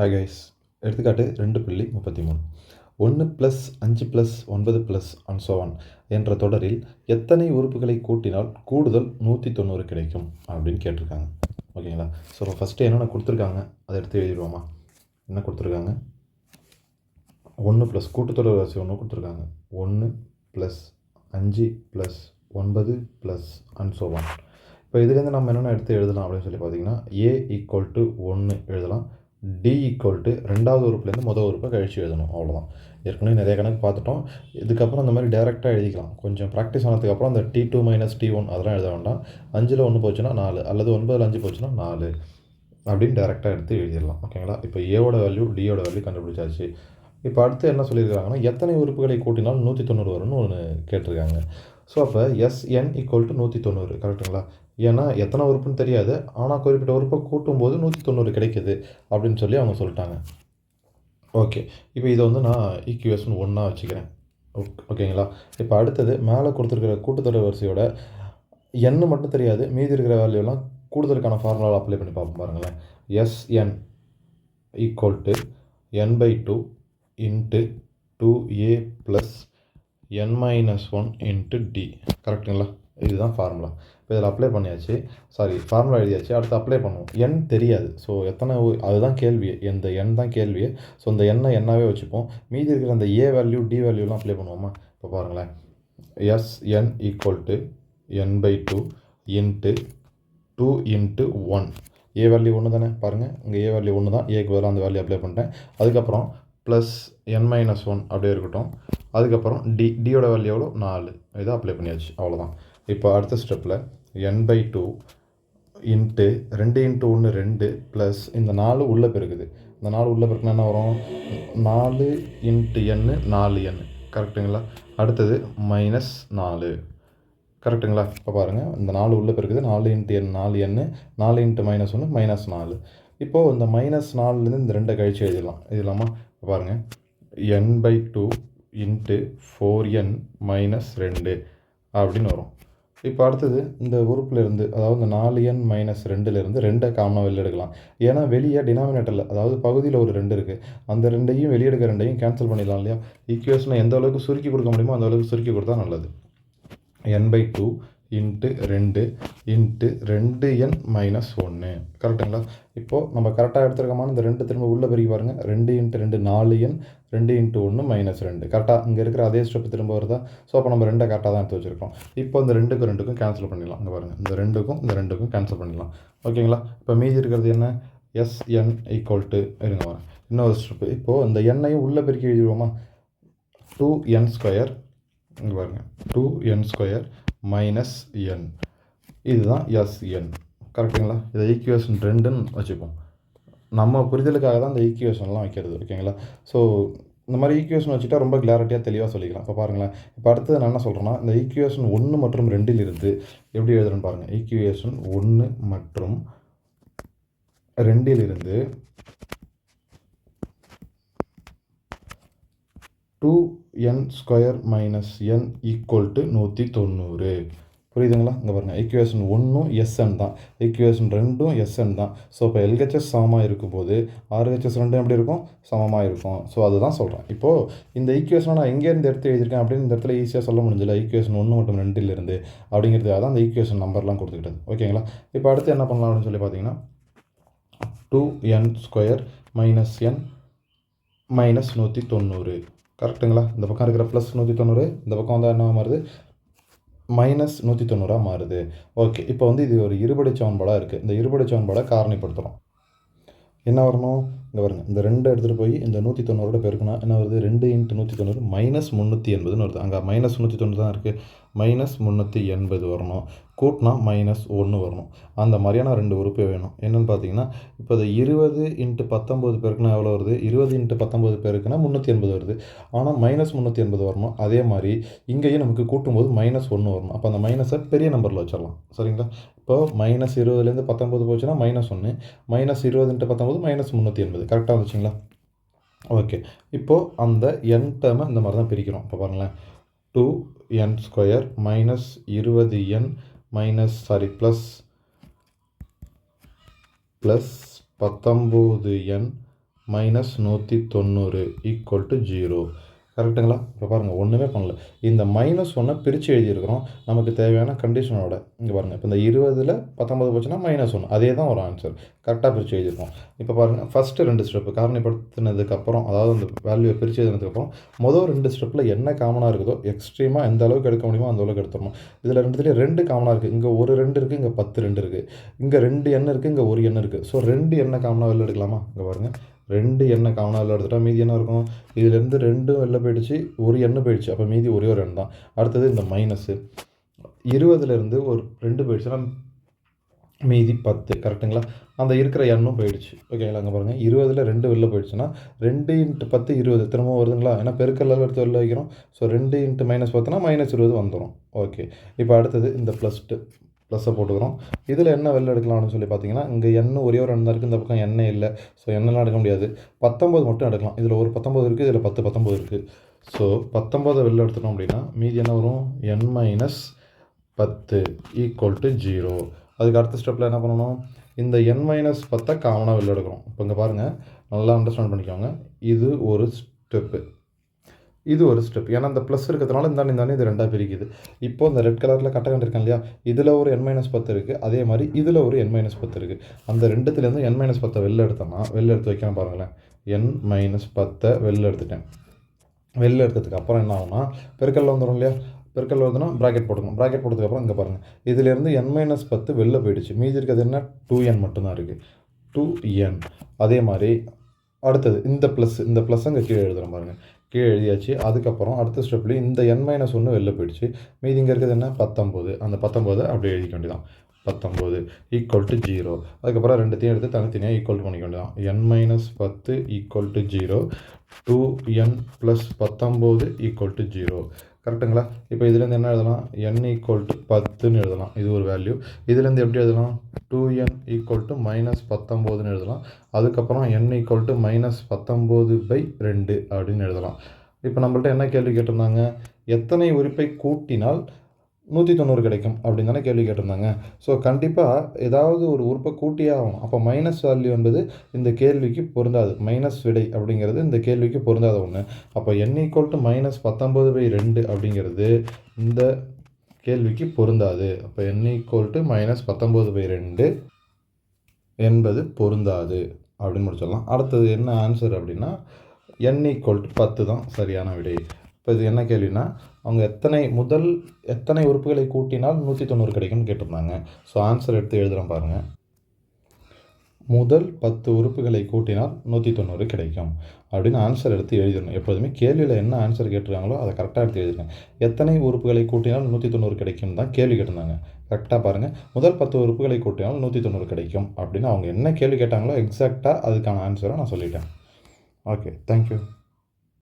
Hi guys எடுத்துக்காட்டு ரெண்டு புள்ளி முப்பத்தி மூணு. ஒன்று ப்ளஸ் அஞ்சு ப்ளஸ் ஒன்பது ப்ளஸ் அண்ட் சோவான் என்ற தொடரில் எத்தனை உறுப்புகளை கூட்டினால் கூடுதல் நூற்றி தொண்ணூறு கிடைக்கும் அப்படின்னு கேட்டிருக்காங்க. ஓகேங்களா? ஸோ ஃபஸ்ட்டு என்னென்ன கொடுத்துருக்காங்க? அதை எடுத்து எழுதிடுவோமா? என்ன கொடுத்துருக்காங்க? ஒன்று ப்ளஸ் கூட்டுத்தொடர் வரிசை ஒன்று கொடுத்துருக்காங்க. ஒன்று ப்ளஸ் அஞ்சு ப்ளஸ் ஒன்பது ப்ளஸ் அண்ட் சோவான் இப்போ இதுலேருந்து நம்ம என்னென்ன எடுத்து எழுதலாம் அப்படின்னு சொல்லி பார்த்தீங்கன்னா ஏ ஈக்குவல் டு ஒன்று எழுதலாம். டி ஈக்குவல் டு ரெண்டாவது உறுப்புலேருந்து மொதல் உறுப்பை கழிச்சு எழுதணும் அவ்வளோதான் ஏற்கனவே நிறைய கணக்கு பார்த்துட்டோம். இதுக்கப்புறம் அந்த மாதிரி டேரெக்டாக எழுதிக்கலாம். கொஞ்சம் ப்ராக்டிஸ் ஆனதுக்கப்புறம் அந்த T two minus T one அதெல்லாம் எழுத வேண்டாம். அஞ்சில் ஒன்று போச்சுன்னா நாலு அல்லது ஒன்பதில் அஞ்சு போச்சுன்னா நாலு அப்படின்னு டேரெக்டாக எடுத்து எழுதிடலாம். ஓகேங்களா? இப்போ ஏவோட வேல்யூ டியோட வேல்யூ கண்டுபிடிச்சாச்சு. இப்போ அடுத்து என்ன சொல்லியிருக்காங்கன்னா எத்தனை உறுப்புகளை கூட்டினாலும் நூற்றி தொண்ணூறு வரும்னு ஒன்று கேட்டிருக்காங்க. ஸோ அப்போ எஸ்என் ஈக்குவல் டு நூற்றி தொண்ணூறு கரெக்டுங்களா? ஏன்னா எத்தனை உறுப்புன்னு தெரியாது. ஆனால் குறிப்பிட்ட உறுப்பை கூட்டும்போது நூற்றி தொண்ணூறு கிடைக்கிது அப்படின்னு சொல்லி அவங்க சொல்லிட்டாங்க. ஓகே இப்போ இதை வந்து நான் ஈக்குவேஷன் ஒன்றா வச்சுக்கிறேன். ஓகே ஓகேங்களா இப்போ அடுத்தது மேலே கொடுத்துருக்கிற கூட்டுத்தொடர் வரிசையோட எண்ணு மட்டும் தெரியாது. மீதி இருக்கிற வேல்யூலாம் கூடுதலுக்கான ஃபார்முலாவில் அப்ளை பண்ணி பார்ப்போம் பாருங்களேன். SN equal to N by two into two A plus N minus one into D கரெக்டுங்களா இதுதான் ஃபார்முலா இப்போ இதில் அப்ளை பண்ணியாச்சு. சாரி ஃபார்முலா எழுதியாச்சு. அடுத்து அப்ளை பண்ணுவோம். எண் தெரியாது. ஸோ எத்தனை அதுதான் கேள்வி. எந்த எண் தான் கேள்வி. ஸோ இந்த எண்ணை எண்ணாவே வச்சுப்போம். மீதி இருக்கிற அந்த ஏ வேல்யூ டி வேல்யூலாம் அப்ளை பண்ணுவோமா? இப்போ பாருங்களேன். S N equal to N by two into two into one A value ஒன்று தானே? பாருங்கள் இங்கே ஏ வேல்யூ ஒன்று தான் ஏக்கு பதிலாக அந்த வேல்யூ அப்ளை பண்ணிட்டேன். அதுக்கப்புறம் ப்ளஸ் என் மைனஸ் ஒன் அப்படியே இருக்கட்டும். அதுக்கப்புறம் டி டியோட வேல்யூ எவ்வளோ நாலு. இதை அப்ளை பண்ணியாச்சு. அவ்வளோதான் இப்போ அடுத்த ஸ்டெப்பில் என் பை டூ இன்ட்டு ரெண்டு இன்ட்டு ஒன்று ரெண்டு ப்ளஸ் இந்த நாலு உள்ளே பெருக்குது இந்த நாலு உள்ளே பெருக்குனா என்ன வரும்? நாலு இன்ட்டு எண்ணு நாலு எண் கரெக்டுங்களா அடுத்தது மைனஸ் நாலு. கரெக்டுங்களா இப்போ பாருங்கள் இந்த நாலு உள்ளே பெருக்குது நாலு இன்ட்டு எண் நாலு எண்ணு நாலு இன்ட்டு மைனஸ் ஒன்று மைனஸ் நாலு. இப்போது இந்த மைனஸ் நாலுலேருந்து இந்த ரெண்டை கழிச்சு எழுதிடலாம் எழுதலாமா? பாருங்கள் N by two into four N minus ரெண்டு அப்படின்னு வரும். இப்போ அடுத்தது இந்த உறுப்புலேருந்து அதாவது இந்த நாலு என் மைனஸ் ரெண்டுலேருந்து ரெண்டை காமனாக வெளில எடுக்கலாம். ஏன்னா வெளியே டினாமினேட்டரில் அதாவது பகுதியில் ஒரு ரெண்டு இருக்குது அந்த ரெண்டையும் வெளியெடுக்க ரெண்டையும் கேன்சல் பண்ணிடலாம் இல்லையா? ஈக்குவேஷனை எந்த அளவுக்கு சுருக்கி கொடுக்க முடியுமோ அந்த அளவுக்கு சுருக்கி கொடுத்தா நல்லது. என் பை டூ இன்ட்டு ரெண்டு இன்ட்டு ரெண்டு என் மைனஸ் ஒன்று கரெக்டுங்களா இப்போது நம்ம கரெக்டாக எடுத்துருக்கோமான இந்த ரெண்டு திரும்ப உள்ளே பெருக்கி பாருங்கள் ரெண்டு இன்ட்டு ரெண்டு நாலு எண் ரெண்டு இன்ட்டு ஒன்று மைனஸ் ரெண்டு. கரெக்டாக இங்கே இருக்கிற அதே ஸ்டெப் திரும்ப வருதா? ஸோ அப்போ நம்ம ரெண்டை கரெக்டாக தான் எடுத்து வச்சுருக்கோம். இப்போ இந்த ரெண்டுக்கும் ரெண்டுக்கும் கேன்சல் பண்ணிடலாம். இங்கே பாருங்கள் இந்த ரெண்டுக்கும் இந்த ரெண்டுக்கும் கேன்சல் பண்ணிடலாம். ஓகேங்களா? இப்போ மீதி இருக்கிறது என்ன? எஸ்என் ஈக்குவல் டு இருங்க வரேன் இன்னொரு ஸ்டெப்பு இப்போது இந்த எண்ணையும் உள்ளே பெருக்கி எழுதிடுவோமா? டூ என் ஸ்கொயர் இங்கே பாருங்கள் two N square minus N இதுதான் எஸ்என் கரெக்டுங்களா இதை ஈக்குவேஷன் ரெண்டுன்னு வச்சுப்போம். நம்ம புரிதலுக்காக தான் இந்த ஈக்குவேஷன்லாம் வைக்கிறது ஓகேங்களா? ஸோ இந்த மாதிரி ஈக்குவேஷன் வச்சுட்டா ரொம்ப கிளாரிட்டியாக தெளிவாக சொல்லிக்கலாம். இப்போ பாருங்களேன். இப்போ அடுத்தது நான் என்ன சொல்கிறேன்னா இந்த ஈக்குவேஷன் ஒன்று மற்றும் ரெண்டில் இருந்து எப்படி எழுதுறேன்னு பாருங்கள் ஈக்குவேஷன் ஒன்று மற்றும் ரெண்டிலிருந்து two N square minus N equal to நூற்றி தொண்ணூறு புரியுதுங்களா? இங்கே பாருங்கள் ஈக்குவேஷன் ஒன்றும் எஸ்என் தான். ஈக்குவேஷன் ரெண்டும் எஸ்என் தான். ஸோ இப்போ எல்ஹெச்எஸ் சமமாக இருக்கும்போது ஆர்ஹெச்எஸ் ரெண்டும் எப்படி இருக்கும்? சமமாக இருக்கும். ஸோ அதுதான் சொல்கிறேன் இப்போது இந்த ஈக்குவேஷனை நான் எங்கேருந்து எடுத்து எழுதியிருக்கேன் அப்படின்னு இந்த இடத்துல ஈஸியாக சொல்ல முடிஞ்சல ஈக்குவேஷன் ஒன்று மற்றும் ரெண்டிலிருந்து. அப்படிங்கிறதுக்காக தான் அந்த ஈக்குவேஷன் நம்பர்லாம் கொடுத்துக்கிட்டது. ஓகேங்களா? இப்போ அடுத்து என்ன பண்ணலாம் அப்படின்னு சொல்லி பார்த்தீங்கன்னா two N square minus N minus நூற்றி தொண்ணூறு கரெக்டுங்களா? இந்த பக்கம் இருக்கிற ப்ளஸ் நூற்றி தொண்ணூறு இந்த பக்கம் வந்து என்ன மாறுது? மைனஸ் நூற்றி தொண்ணூறாக மாறுது. ஓகே இப்போ வந்து இது ஒரு இருபடி சமன்பாடாக இருக்குது இந்த இருபடி சமன்பாடை காரணிப்படுத்துகிறோம் என்ன வரணும்? இங்கே வருங்க இந்த ரெண்டு எடுத்துகிட்டு போய் இந்த நூற்றி தொண்ணூறோட பெருக்குனா என்ன வருது? ரெண்டு இன்ட்டு நூற்றி தொண்ணூறு மைனஸ் முந்நூற்றி எண்பதுன்னு வருது. அங்கே மைனஸ் நூற்றி தொண்ணூறு தான் இருக்குது மைனஸ் முந்நூற்றி எண்பது வரணும். கூட்டினா மைனஸ் ஒன்று வரணும். அந்த மாதிரியான ரெண்டு உறுப்பு வேணும். என்னென்னு பார்த்தீங்கன்னா இப்போ அது இருபது இன்ட்டு பத்தொம்போது பேருக்குன்னா எவ்வளோ வருது? இருபது இன்ட்டு பத்தொம்போது பேருக்குன்னா முந்நூற்றி எண்பது வருது. ஆனால் மைனஸ் முந்நூற்றி எண்பது வரணும். அதே மாதிரி இங்கேயும் நமக்கு கூட்டும்போது மைனஸ் ஒன்று வரணும். அப்போ அந்த மைனஸை பெரிய நம்பரில் வச்சிடலாம். சரிங்களா? இப்போ மைனஸ் இருபதுலேருந்து பத்தொம்போது போச்சுன்னா மைனஸ் ஒன்று மைனஸ் இருபது இன்ட்டு பத்தொம்போது மைனஸ் முந்நூற்றி எண்பது. கரெக்டாக வந்துச்சுங்களா? ஓகே இப்போது அந்த என் டேர்மை இந்த மாதிரி தான் பிரிக்கிறோம். இப்போ பாருங்களேன். டூ என் ஸ்கொயர் மைனஸ் இருபது N minus sorry plus plus பத்தொம்போது என் மைனஸ் நூற்றி தொண்ணூறு ஈக்குவல் டு ஜீரோ கரெக்டுங்களா? இப்போ பாருங்கள் ஒன்றுமே பண்ணல. இந்த மைனஸ் ஒன்றை பிரித்து எழுதியிருக்கிறோம். நமக்கு தேவையான கண்டிஷனோட இங்கே பாருங்கள் இப்போ இந்த இருபதில் பத்தொம்பது போச்சுன்னா மைனஸ் ஒன்று அதே தான் ஒரு ஆன்சர் கரெக்டாக பிரித்து எழுதியிருக்கோம். இப்போ பாருங்கள் ஃபஸ்ட்டு ரெண்டு ஸ்டெப்பு காரணிப்படுத்தினதுக்கப்புறம் அதாவது அந்த வேல்யூவை பிரித்து எழுதினதுக்கப்புறம் மொதல் ரெண்டு ஸ்டெப்பில் என்ன காமனாக இருக்குதோ எக்ஸ்ட்ரீமாக எந்த அளவுக்கு எடுக்க முடியுமோ அந்த அளவுக்கு எடுத்துடணும். இதில் ரெண்டுத்துலேயும் ரெண்டு காமனாக இருக்குது இங்கே ஒரு ரெண்டு இருக்குது இங்கே பத்து ரெண்டு இருக்குது இங்கே ரெண்டு எண்ணெய் இருக்குது இங்கே ஒரு எண்ணெய் இருக்குது ஸோ ரெண்டு எண்ணெய் காமனாக வெளில எடுக்கலாமா? இங்கே பாருங்கள் ரெண்டு எண்ணெய் காமனாக வெளில எடுத்துட்டா மீதி என்ன இருக்கும்? இதுலேருந்து ரெண்டும் வெளில போயிடுச்சு ஒரு எண்ணெய் போயிடுச்சு. அப்போ மீதி ஒரே ஒரு எண்ணெய் தான் அடுத்தது இந்த மைனஸு இருபதுலேருந்து ஒரு ரெண்டு போயிடுச்சுன்னா மீதி பத்து. கரெக்டுங்களா அந்த இருக்கிற எண்ணும் போயிடுச்சு. ஓகேங்களா அங்கே பாருங்கள் இருபதில் ரெண்டு வெளில போயிடுச்சுன்னா ரெண்டு இன்ட்டு பத்து இருபது. திரும்பவும் வருதுங்களா? ஏன்னா பெருக்கல்ல எடுத்து வெளில வைக்கிறோம். ஸோ ரெண்டு இன்ட்டு மைனஸ் பத்துனா மைனஸ் இருபது வந்துடும் ஓகே இப்போ அடுத்தது இந்த ப்ளஸ் டூ ப்ளஸ்ஸை போட்டுக்கிறோம். இதில் என்ன வெளில எடுக்கலாம்னு சொல்லி பார்த்தீங்கன்னா இங்கே எண்ணெய் ஒரே ஒரு எண்ணெய் இருக்குது இந்த பக்கம் எண்ணெய் இல்லை. ஸோ எண்ணெய்லாம் எடுக்க முடியாது. பத்தொம்பது மட்டும் எடுக்கலாம். இதில் ஒரு பத்தொம்பது இருக்குது இதில் பத்து பத்தொம்பது இருக்குது ஸோ பத்தொம்பதை வெளில எடுத்துட்டோம் அப்படின்னா மீதி என்ன வரும்? என் மைனஸ் பத்து ஈக்குவல் டு ஜீரோ அதுக்கு அடுத்த ஸ்டெப்பில் என்ன பண்ணணும்? இந்த என் மைனஸ் பத்தை காமனாக வெளில எடுக்கிறோம். இப்போ இங்கே பாருங்கள் நல்லா அண்டர்ஸ்டாண்ட் பண்ணிக்கோங்க. இது ஒரு ஸ்டெப்பு இது ஒரு ஸ்டெப் ஏன்னா அந்த ப்ளஸ் இருக்கிறதுனால இந்த இந்த இது ரெண்டாக பிரிக்குது. இப்போ இந்த ரெட் கலரில் கட்ட கண்டிருக்கேன் இல்லையா? இதில் ஒரு என் மைனஸ் பத்து இருக்குது அதே மாதிரி இதில் ஒரு என் மைனஸ் பத்து இருக்குது அந்த ரெண்டுத்துலேருந்து என் மைனஸ் பத்தை வெளில எடுத்தோம்னா வெளில எடுத்து வைக்காம பாருங்களேன். என் மைனஸ் பத்தை வெளில எடுத்துட்டேன். வெளில எடுத்ததுக்கு அப்புறம் என்ன ஆகும்னா பெருக்கல்ல வந்துடும் இல்லையா? பெருக்கல் வருதுன்னா ப்ராக்கெட் போட்டுக்கணும். ப்ராக்கெட் போட்டதுக்கப்புறம் இங்கே பாருங்கள் இதிலேருந்து என் மைனஸ் பத்து வெளில போயிடுச்சு. மீதி இருக்கிறது என்ன? டூ என் மட்டும்தான் இருக்குது டூ என் அதே மாதிரி அடுத்தது இந்த ப்ளஸ் இந்த ப்ளஸ் அங்கே கீழே எழுதுகிறோம் பாருங்கள் கீழே எழுதியாச்சு அதுக்கப்புறம் அடுத்த ஸ்டெப்லேயும் இந்த என் மைனஸ் ஒன்று வெளில போயிடுச்சு. மீதி இங்கே இருக்கிறது என்ன? பத்தொம்போது அந்த பத்தொம்போதை அப்படியே எழுதிக்க வேண்டியதான் பத்தொம்போது ஈக்குவல் டு ஜீரோ அதுக்கப்புறம் ரெண்டுத்தையும் எடுத்து தனித்தனியாக ஈக்குவல் பண்ணிக்க வேண்டியதான் என் மைனஸ் பத்து equal to zero two n plus பத்தொம்போது ஈக்குவல் டு ஜீரோ கரெக்டுங்களா? இப்போ இதுலேருந்து என்ன எழுதலாம்? என் ஈக்குவல் டு பத்துன்னு எழுதலாம். இது ஒரு வேல்யூ இதுலேருந்து எப்படி எழுதலாம்? Two n equal to minus பத்தொம்போதுன்னு எழுதலாம். அதுக்கப்புறம் என் ஈக்குவல் டு மைனஸ் பத்தொம்போது பை ரெண்டு அப்படின்னு எழுதலாம். இப்போ நம்மள்ட்ட என்ன கேள்வி கேட்டிருந்தாங்க? எத்தனை உறுப்பை கூட்டினால் நூற்றி தொண்ணூறு கிடைக்கும் அப்படின்னு தானே கேள்வி கேட்டிருந்தாங்க. ஸோ கண்டிப்பாக ஏதாவது ஒரு உறுப்பை கூட்டியே ஆகணும் அப்போ மைனஸ் வேல்யூ என்பது இந்த கேள்விக்கு பொருந்தாது. மைனஸ் விடை அப்படிங்கிறது இந்த கேள்விக்கு பொருந்தாத ஒன்று அப்போ என் ஈக்குவல் டு மைனஸ் பத்தொம்பது பை ரெண்டு அப்படிங்கிறது இந்த கேள்விக்கு பொருந்தாது. அப்போ என் ஈக்குவல் டு மைனஸ் பத்தொம்பது பை ரெண்டு என்பது பொருந்தாது அப்படின்னு முடிச்சிடலாம். அடுத்தது என்ன ஆன்சர் அப்படின்னா என் ஈக்குவல் டு பத்து தான் சரியான விடை. இப்போ இது என்ன கேள்வினா அவங்க எத்தனை முதல் எத்தனை உறுப்புகளை கூட்டினால் நூற்றி தொண்ணூறு கிடைக்கும்னு கேட்டிருந்தாங்க. ஸோ ஆன்சர் எடுத்து எழுதுகிறேன் பாருங்கள் முதல் பத்து உறுப்புகளை கூட்டினால் நூற்றி தொண்ணூறு கிடைக்கும். அப்படின்னு ஆன்சர் எடுத்து எழுதிடணும். எப்போதுமே கேள்வியில் என்ன ஆன்சர் கேட்டிருக்காங்களோ அதை கரெக்டாக எடுத்து எழுதிடுங்க. எத்தனை உறுப்புகளை கூட்டினால் நூற்றி தொண்ணூறு கிடைக்கும் தான் கேள்வி கேட்டிருந்தாங்க. கரெக்டாக பாருங்கள் முதல் பத்து உறுப்புகளை கூட்டினால் நூற்றி தொண்ணூறு கிடைக்கும். அப்படின்னு அவங்க என்ன கேள்வி கேட்டாங்களோ எக்ஸாக்டாக அதுக்கான ஆன்சரை நான் சொல்லிட்டேன். Okay thank you